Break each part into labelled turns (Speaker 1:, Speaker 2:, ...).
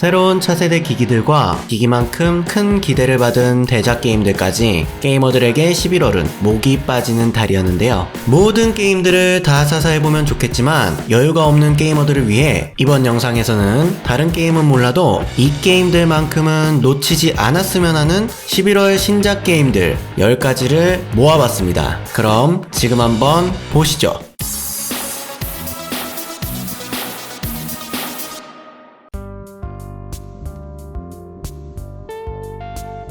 Speaker 1: 새로운 차세대 기기들과 기기만큼 큰 기대를 받은 대작 게임들까지 게이머들에게 11월은 목이 빠지는 달이었는데요. 모든 게임들을 다 사사해보면 좋겠지만 여유가 없는 게이머들을 위해 이번 영상에서는 다른 게임은 몰라도 이 게임들만큼은 놓치지 않았으면 하는 11월 신작 게임들 10가지를 모아봤습니다. 그럼 지금 한번 보시죠.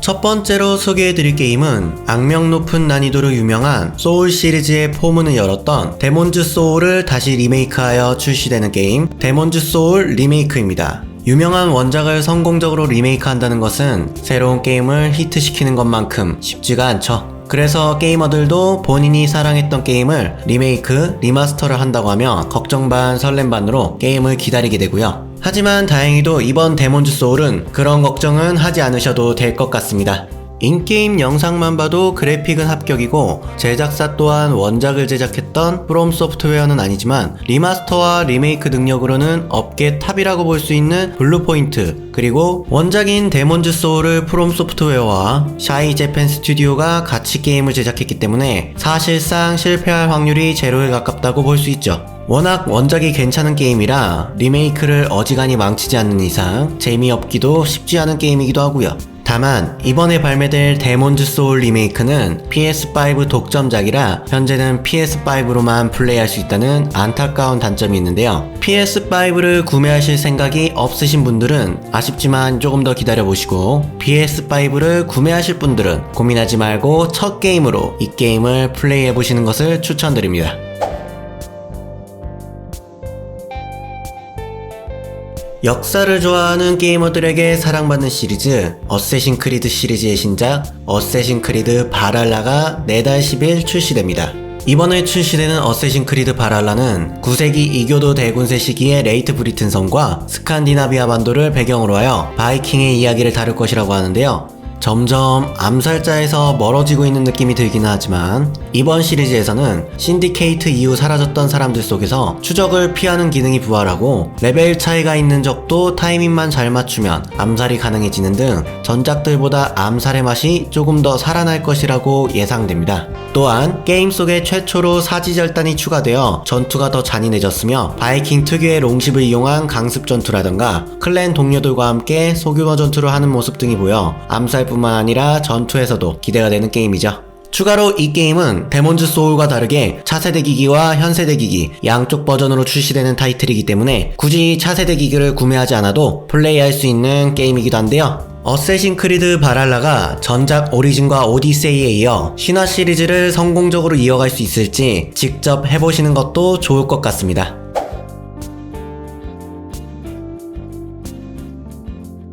Speaker 1: 첫 번째로 소개해드릴 게임은 악명 높은 난이도로 유명한 소울 시리즈의 포문을 열었던 데몬즈 소울을 다시 리메이크하여 출시되는 게임 데몬즈 소울 리메이크입니다. 유명한 원작을 성공적으로 리메이크한다는 것은 새로운 게임을 히트시키는 것만큼 쉽지가 않죠. 그래서 게이머들도 본인이 사랑했던 게임을 리메이크, 리마스터를 한다고 하며 걱정 반 설렘 반으로 게임을 기다리게 되고요. 하지만 다행히도 이번 데몬즈 소울은 그런 걱정은 하지 않으셔도 될 것 같습니다. 인게임 영상만 봐도 그래픽은 합격이고 제작사 또한 원작을 제작했던 프롬 소프트웨어는 아니지만 리마스터와 리메이크 능력으로는 업계 탑이라고 볼 수 있는 블루포인트 그리고 원작인 데몬즈 소울을 프롬 소프트웨어와 샤이 재팬 스튜디오가 같이 게임을 제작했기 때문에 사실상 실패할 확률이 제로에 가깝다고 볼 수 있죠. 워낙 원작이 괜찮은 게임이라 리메이크를 어지간히 망치지 않는 이상 재미없기도 쉽지 않은 게임이기도 하고요. 다만 이번에 발매될 데몬즈 소울 리메이크는 PS5 독점작이라 현재는 PS5로만 플레이할 수 있다는 안타까운 단점이 있는데요. PS5를 구매하실 생각이 없으신 분들은 아쉽지만 조금 더 기다려보시고 PS5를 구매하실 분들은 고민하지 말고 첫 게임으로 이 게임을 플레이해보시는 것을 추천드립니다. 역사를 좋아하는 게이머들에게 사랑받는 시리즈 어쌔신 크리드 시리즈의 신작 어쌔신 크리드 바랄라가 내달 10일 출시됩니다. 이번에 출시되는 어쌔신 크리드 바랄라는 9세기 이교도 대군세 시기의 레이트 브리튼 성과 스칸디나비아 반도를 배경으로 하여 바이킹의 이야기를 다룰 것이라고 하는데요. 점점 암살자에서 멀어지고 있는 느낌이 들기는 하지만 이번 시리즈에서는 신디케이트 이후 사라졌던 사람들 속에서 추적을 피하는 기능이 부활하고 레벨 차이가 있는 적도 타이밍만 잘 맞추면 암살이 가능해지는 등 전작들보다 암살의 맛이 조금 더 살아날 것이라고 예상됩니다. 또한 게임 속에 최초로 사지절단이 추가되어 전투가 더 잔인해졌으며 바이킹 특유의 롱십을 이용한 강습 전투라던가 클랜 동료들과 함께 소규모 전투를 하는 모습 등이 보여 암살 뿐만 아니라 전투에서도 기대가 되는 게임이죠. 추가로 이 게임은 데몬즈 소울과 다르게 차세대 기기와 현세대 기기 양쪽 버전으로 출시되는 타이틀이기 때문에 굳이 차세대 기기를 구매하지 않아도 플레이할 수 있는 게임이기도 한데요. 어쌔신 크리드 바랄라가 전작 오리진과 오디세이에 이어 신화 시리즈를 성공적으로 이어갈 수 있을지 직접 해보시는 것도 좋을 것 같습니다.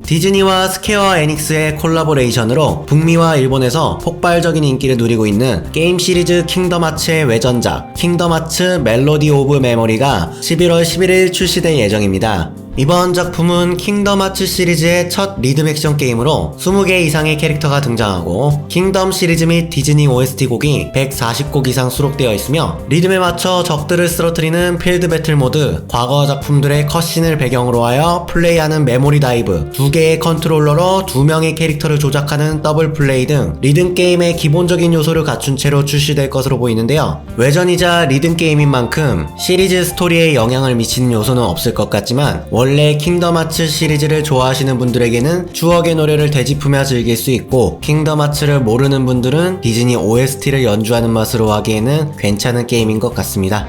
Speaker 1: 디즈니와 스퀘어 에닉스의 콜라보레이션으로 북미와 일본에서 폭발적인 인기를 누리고 있는 게임 시리즈 킹덤 하츠의 외전작 킹덤 하츠 멜로디 오브 메모리가 11월 11일 출시될 예정입니다. 이번 작품은 킹덤 하츠 시리즈의 첫 리듬 액션 게임으로 20개 이상의 캐릭터가 등장하고 킹덤 시리즈 및 디즈니 OST 곡이 140곡 이상 수록되어 있으며 리듬에 맞춰 적들을 쓰러뜨리는 필드 배틀 모드, 과거 작품들의 컷신을 배경으로 하여 플레이하는 메모리 다이브, 두 개의 컨트롤러로 두 명의 캐릭터를 조작하는 더블 플레이 등 리듬 게임의 기본적인 요소를 갖춘 채로 출시될 것으로 보이는데요. 외전이자 리듬 게임인 만큼 시리즈 스토리에 영향을 미치는 요소는 없을 것 같지만 원래 킹덤 하츠 시리즈를 좋아하시는 분들에게는 추억의 노래를 되짚으며 즐길 수 있고 킹덤 하츠를 모르는 분들은 디즈니 OST를 연주하는 맛으로 하기에는 괜찮은 게임인 것 같습니다.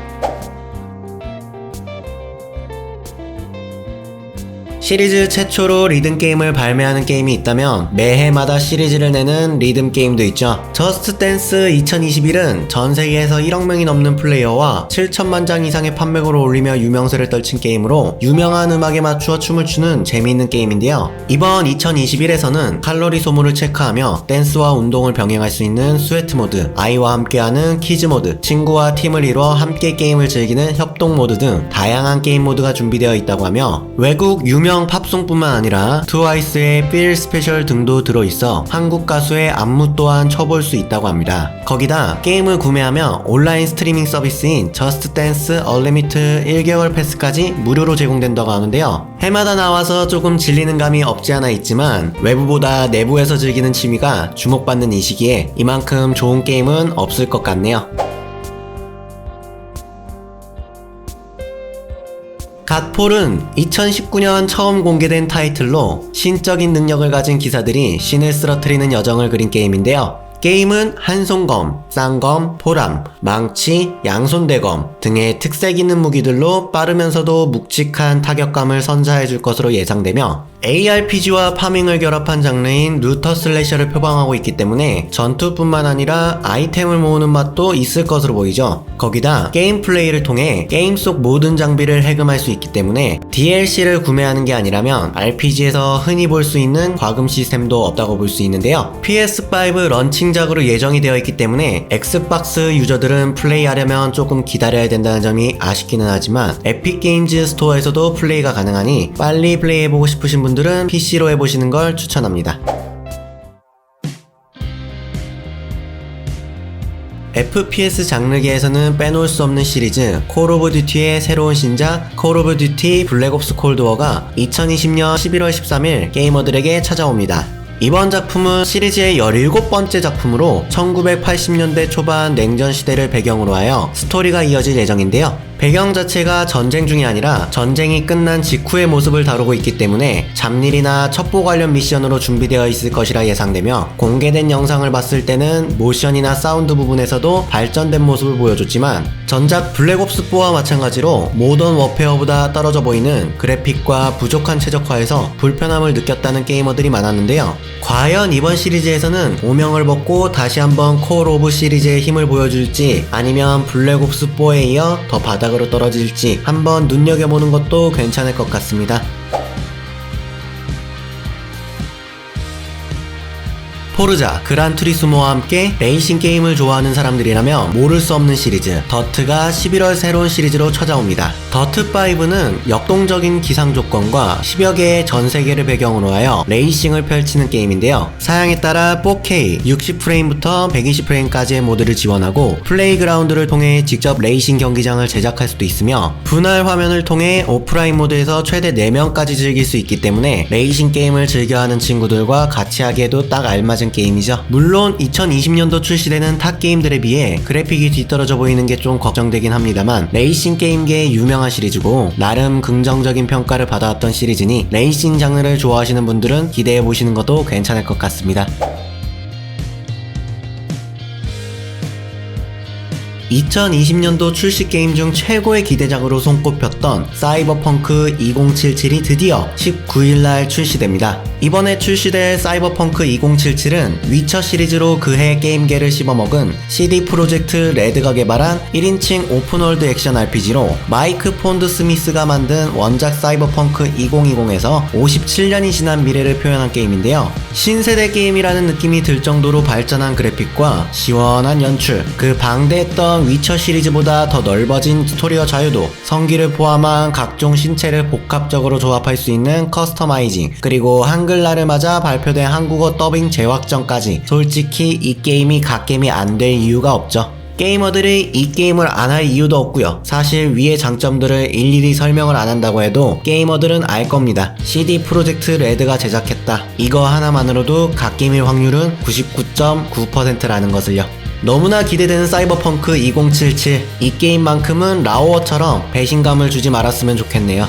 Speaker 1: 시리즈 최초로 리듬 게임을 발매하는 게임이 있다면 매해마다 시리즈를 내는 리듬 게임도 있죠. 저스트 댄스 2021은 전 세계에서 1억 명이 넘는 플레이어와 7천만 장 이상의 판매고를 올리며 유명세를 떨친 게임으로 유명한 음악에 맞추어 춤을 추는 재미있는 게임인데요. 이번 2021에서는 칼로리 소모를 체크하며 댄스와 운동을 병행할 수 있는 스웨트 모드, 아이와 함께하는 키즈 모드, 친구와 팀을 이루어 함께 게임을 즐기는 협동 모드 등 다양한 게임 모드가 준비되어 있다고 하며 외국 유명 유명 팝송뿐만 아니라 트와이스의 Feel Special 등도 들어있어 한국 가수의 안무 또한 쳐볼 수 있다고 합니다. 거기다 게임을 구매하면 온라인 스트리밍 서비스인 Just Dance Unlimited 1개월 패스까지 무료로 제공된다고 하는데요. 해마다 나와서 조금 질리는 감이 없지 않아 있지만 외부보다 내부에서 즐기는 취미가 주목받는 이 시기에 이만큼 좋은 게임은 없을 것 같네요. 갓폴은 2019년 처음 공개된 타이틀로 신적인 능력을 가진 기사들이 신을 쓰러뜨리는 여정을 그린 게임인데요. 게임은 한손검, 쌍검, 포람, 망치, 양손대검 등의 특색 있는 무기들로 빠르면서도 묵직한 타격감을 선사해줄 것으로 예상되며 ARPG와 파밍을 결합한 장르인 루터 슬래셔를 표방하고 있기 때문에 전투뿐만 아니라 아이템을 모으는 맛도 있을 것으로 보이죠. 거기다 게임 플레이를 통해 게임 속 모든 장비를 해금할 수 있기 때문에 DLC를 구매하는 게 아니라면 RPG에서 흔히 볼 수 있는 과금 시스템도 없다고 볼 수 있는데요. PS5 런칭작으로 예정이 되어 있기 때문에 엑스박스 유저들은 플레이하려면 조금 기다려야 된다는 점이 아쉽기는 하지만 에픽 게임즈 스토어에서도 플레이가 가능하니 빨리 플레이해보고 싶으신 분 들은 PC로 해보시는 걸 추천합니다. FPS 장르계에서는 빼놓을 수 없는 시리즈 콜 오브 듀티의 새로운 신작 콜 오브 듀티 블랙 옵스 콜드워가 2020년 11월 13일 게이머들에게 찾아옵니다. 이번 작품은 시리즈의 17번째 작품으로 1980년대 초반 냉전 시대를 배경으로 하여 스토리가 이어질 예정인데요. 배경 자체가 전쟁 중이 아니라 전쟁이 끝난 직후의 모습을 다루고 있기 때문에 잡일이나 첩보 관련 미션으로 준비되어 있을 것이라 예상되며 공개된 영상을 봤을 때는 모션이나 사운드 부분에서도 발전된 모습을 보여줬지만 전작 블랙옵스4와 마찬가지로 모던 워페어보다 떨어져 보이는 그래픽과 부족한 최적화에서 불편함을 느꼈다는 게이머들이 많았는데요. 과연 이번 시리즈에서는 오명을 벗고 다시 한번 콜 오브 시리즈의 힘을 보여줄지 아니면 블랙옵스4에 이어 더 바 닥으로 떨어질지 한번 눈여겨보는 것도 괜찮을 것 같습니다. 포르자, 그란투리스모와 함께 레이싱 게임을 좋아하는 사람들이라면 모를 수 없는 시리즈 더트가 11월 새로운 시리즈로 찾아옵니다. 더트5는 역동적인 기상 조건과 10여 개의 전 세계를 배경으로 하여 레이싱을 펼치는 게임인데요. 사양에 따라 4K 60프레임부터 120프레임까지의 모드를 지원하고 플레이그라운드를 통해 직접 레이싱 경기장을 제작할 수도 있으며 분할 화면을 통해 오프라인 모드에서 최대 4명까지 즐길 수 있기 때문에 레이싱 게임을 즐겨하는 친구들과 같이 하기에도 딱 알맞은 게임이죠. 물론 2020년도 출시되는 타 게임들에 비해 그래픽이 뒤떨어져 보이는 게 좀 걱정되긴 합니다만 레이싱 게임계의 유명한 시리즈고 나름 긍정적인 평가를 받아왔던 시리즈니 레이싱 장르를 좋아하시는 분들은 기대해 보시는 것도 괜찮을 것 같습니다. 2020년도 출시 게임 중 최고의 기대작으로 손꼽혔던 사이버펑크 2077이 드디어 19일날 출시됩니다. 이번에 출시될 사이버펑크 2077은 위쳐 시리즈로 그해 게임계를 씹어먹은 CD 프로젝트 레드가 개발한 1인칭 오픈월드 액션 RPG로 마이크 폰드 스미스가 만든 원작 사이버펑크 2020에서 57년이 지난 미래를 표현한 게임인데요. 신세대 게임이라는 느낌이 들 정도로 발전한 그래픽과 시원한 연출, 그 방대했던 위쳐 시리즈보다 더 넓어진 스토리와 자유도, 성기를 포함한 각종 신체를 복합적으로 조합할 수 있는 커스터마이징, 그리고 한글날을 맞아 발표된 한국어 더빙 재확정까지 솔직히 이 게임이 갓게임이 안 될 이유가 없죠. 게이머들이 이 게임을 안 할 이유도 없고요. 사실 위의 장점들을 일일이 설명을 안 한다고 해도 게이머들은 알 겁니다. CD 프로젝트 레드가 제작했다. 이거 하나만으로도 갓게임일 확률은 99.9%라는 것을요. 너무나 기대되는 사이버펑크 2077. 이 게임만큼은 라오어처럼 배신감을 주지 말았으면 좋겠네요.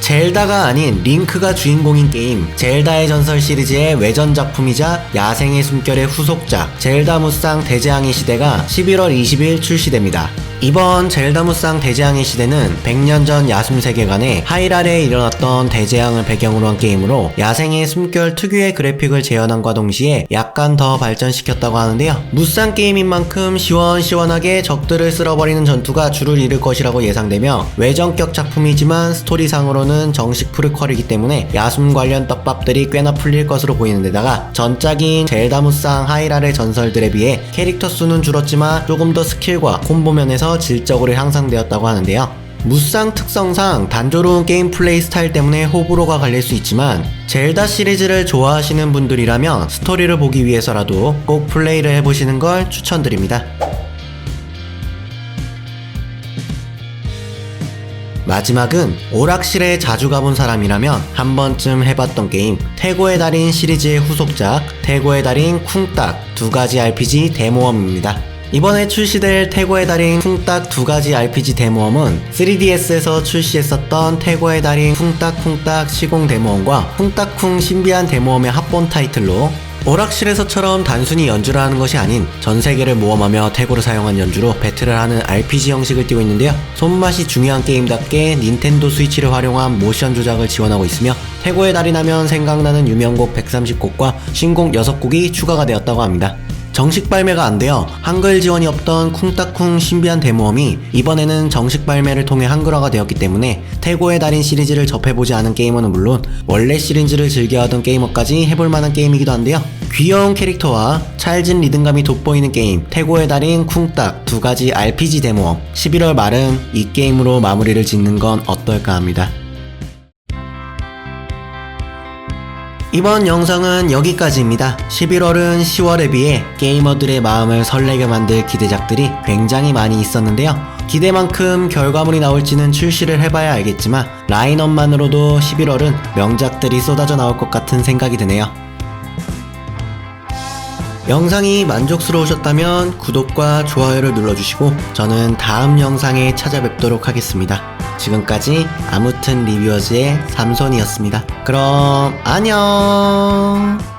Speaker 1: 젤다가 아닌 링크가 주인공인 게임 젤다의 전설 시리즈의 외전 작품이자 야생의 숨결의 후속작 젤다 무쌍 대재앙의 시대가 11월 20일 출시됩니다. 이번 젤다 무쌍 대재앙의 시대는 100년 전 야숨 세계관에 하이랄에 일어났던 대재앙을 배경으로 한 게임으로 야생의 숨결 특유의 그래픽을 재현함과 동시에 약간 더 발전시켰다고 하는데요. 무쌍 게임인 만큼 시원시원하게 적들을 쓸어버리는 전투가 주를 이룰 것이라고 예상되며 외전격 작품이지만 스토리상으로는 정식 프리퀄이기 때문에 야숨 관련 떡밥들이 꽤나 풀릴 것으로 보이는 데다가 전작인 젤다 무쌍 하이랄의 전설들에 비해 캐릭터 수는 줄었지만 조금 더 스킬과 콤보 면에서 질적으로 향상되었다고 하는데요. 무쌍 특성상 단조로운 게임 플레이 스타일 때문에 호불호가 갈릴 수 있지만 젤다 시리즈를 좋아하시는 분들이라면 스토리를 보기 위해서라도 꼭 플레이를 해보시는 걸 추천드립니다. 마지막은 오락실에 자주 가본 사람이라면 한 번쯤 해봤던 게임 태고의 달인 시리즈의 후속작 태고의 달인 쿵딱 두 가지 RPG 대모험입니다. 이번에 출시될 태고의 달인 쿵딱 두 가지 RPG 대모험은 3DS에서 출시했었던 태고의 달인 쿵딱쿵딱 시공 대모험과 쿵딱쿵 신비한 대모험의 합본 타이틀로 오락실에서처럼 단순히 연주를 하는 것이 아닌 전 세계를 모험하며 태고를 사용한 연주로 배틀을 하는 RPG 형식을 띠고 있는데요. 손맛이 중요한 게임답게 닌텐도 스위치를 활용한 모션 조작을 지원하고 있으며 태고의 달이 나면 생각나는 유명곡 130곡과 신곡 6곡이 추가가 되었다고 합니다. 정식 발매가 안 되어 한글 지원이 없던 쿵따쿵 신비한 대모험이 이번에는 정식 발매를 통해 한글화가 되었기 때문에 태고의 달인 시리즈를 접해보지 않은 게이머는 물론 원래 시리즈를 즐겨하던 게이머까지 해볼 만한 게임이기도 한데요. 귀여운 캐릭터와 찰진 리듬감이 돋보이는 게임 태고의 달인 쿵딱 두 가지 RPG 대모험 11월 말은 이 게임으로 마무리를 짓는 건 어떨까 합니다. 이번 영상은 여기까지입니다. 11월은 10월에 비해 게이머들의 마음을 설레게 만들 기대작들이 굉장히 많이 있었는데요. 기대만큼 결과물이 나올지는 출시를 해봐야 알겠지만 라인업만으로도 11월은 명작들이 쏟아져 나올 것 같은 생각이 드네요. 영상이 만족스러우셨다면 구독과 좋아요를 눌러주시고 저는 다음 영상에 찾아뵙도록 하겠습니다. 지금까지 아무튼 리뷰어즈의 삼손이었습니다. 그럼 안녕!